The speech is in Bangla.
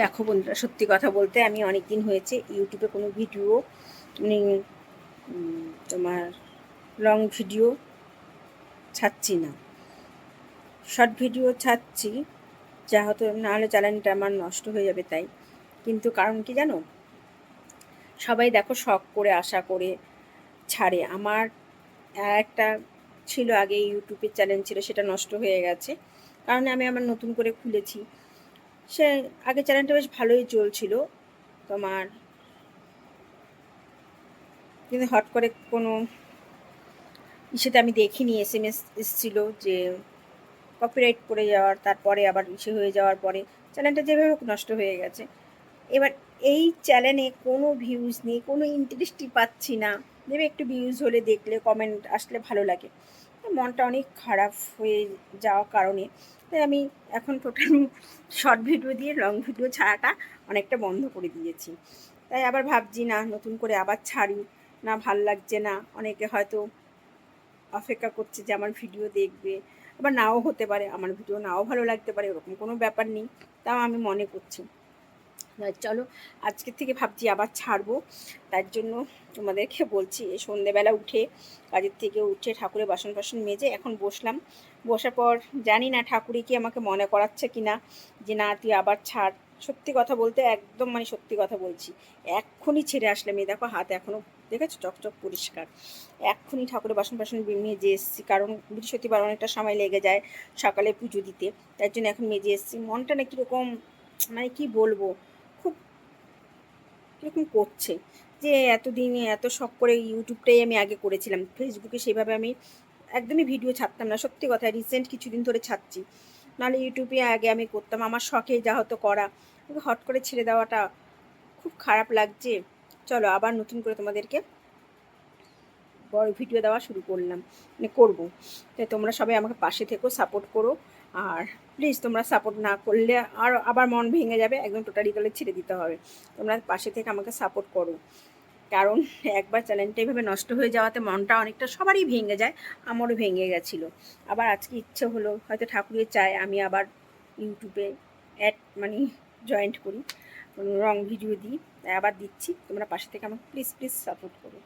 দেখো বন্ধুরা, সত্যি কথা বলতে আমি অনেক দিন হয়েছে ইউটিউবে কোনো ভিডিও মানে তোমার লং ভিডিও ছাড়ছি না। শর্ট ভিডিও ছাড়ছি, যা হতো নাহলে চ্যানেলটা আমার নষ্ট হয়ে যাবে তাই। কিন্তু কারণ কি জানো? সবাই দেখো শখ করে, আশা করে ছাড়ে। আমার একটা ছিল আগে ইউটিউবের চ্যানেল ছিল, সেটা নষ্ট হয়ে গেছে। কারণ আমি আমার নতুন করে খুলেছি। সে আগে চ্যানেলটা বেশ ভালোই চলছিল তোমার। কিন্তু হট করে কোনো ইসেতে আমি দেখিনি এস এম এস এসেছিল যে কপিরাইট পড়ে যাওয়ার, তারপরে আবার ইসে হয়ে যাওয়ার পরে চ্যানেলটা যেভাবে নষ্ট হয়ে গেছে। এবার এই চ্যানেলে কোনো ভিউজ নেই, কোনো ইন্টারেস্টই পাচ্ছি না। দেবে একটু ভিউজ হলে দেখলে কমেন্ট আসলে ভালো লাগে। মনটা অনেক খারাপ হয়ে যাওয়ার কারণে। তাই আমি এখন টোটাল শর্ট ভিডিও দিয়ে লং ভিডিও ছাড়াটা অনেকটা বন্ধ করে দিয়েছি। তাই আবার ভাবছি, না, নতুন করে আবার ছাড়ি। না, ভালো লাগছে না। অনেকে হয়তো অপেক্ষা করছে যে আমার ভিডিও দেখবে। আবার নাও হতে পারে, আমার ভিডিও নাও ভালো লাগতে পারে, ওরকম কোনো ব্যাপার নেই। তাও আমি মনে করছি। চলো আজকের থেকে ভাবছি আবার ছাড়বো। তার জন্য তোমাদেরকে বলছি সন্ধেবেলা উঠে, কাজের থেকে উঠে ঠাকুরের বাসন বাসন মেজে এখন বসলাম। বসার পর জানি না ঠাকুরে কি আমাকে মনে করাচ্ছে কি না যে, না, তুই আবার ছাড়। সত্যি কথা বলতে একদম মানে সত্যি কথা বলছি। এক্ষুনি ছেড়ে আসলাম এই দেখো, হাত এখনও দেখেছ? চকচক পরিষ্কার। এক্ষুনি ঠাকুরের বাসন বাসন মেজে এসেছি, কারণ বৃহস্পতিবার অনেকটা সময় লেগে যায় সকালে পুজো দিতে। তার জন্য এখন মেজে এসেছি। মনটা না কীরকম মানে কি বলব? খুব কীরকম করছে যে এতদিন এত শখ করে ইউটিউবটাই আমি আগে করেছিলাম। ফেসবুকে সেভাবে আমি একদমই ভিডিও ছাড়তাম না। সত্যি কথা রিসেন্ট কিছুদিন ধরে ছাড়ছি। নাহলে ইউটিউবে আগে আমি করতাম। আমার শখে যা হতো করা। হট করে ছেড়ে দেওয়াটা খুব খারাপ লাগছে। চলো আবার নতুন করে তোমাদেরকে বড় ভিডিও দেওয়া শুরু করলাম। মানে করব। তাই তোমরা সবাই আমাকে পাশে থেকেও সাপোর্ট করো। আর প্লিজ তোমরা সাপোর্ট না করলে আর আবার মন ভেঙে যাবে, একদম টোটালি গেলে ছেড়ে দিতে হবে। তোমরা পাশে থেকে আমাকে সাপোর্ট করো। কারণ একবার চ্যানেলটা এইভাবে নষ্ট হয়ে যাওয়াতে মনটা অনেকটা সবারই ভেঙে যায়, আমারও ভেঙে গেছিল। আবার আজকে ইচ্ছে হলো, হয়তো ঠাকুরের চায় আমি আবার ইউটিউবে অ্যাড মানে জয়েন্ট করি, রং ভিডিও দিই, আবার দিচ্ছি, তোমরা পাশে থেকে আমাকে প্লিজ প্লিজ সাপোর্ট করো।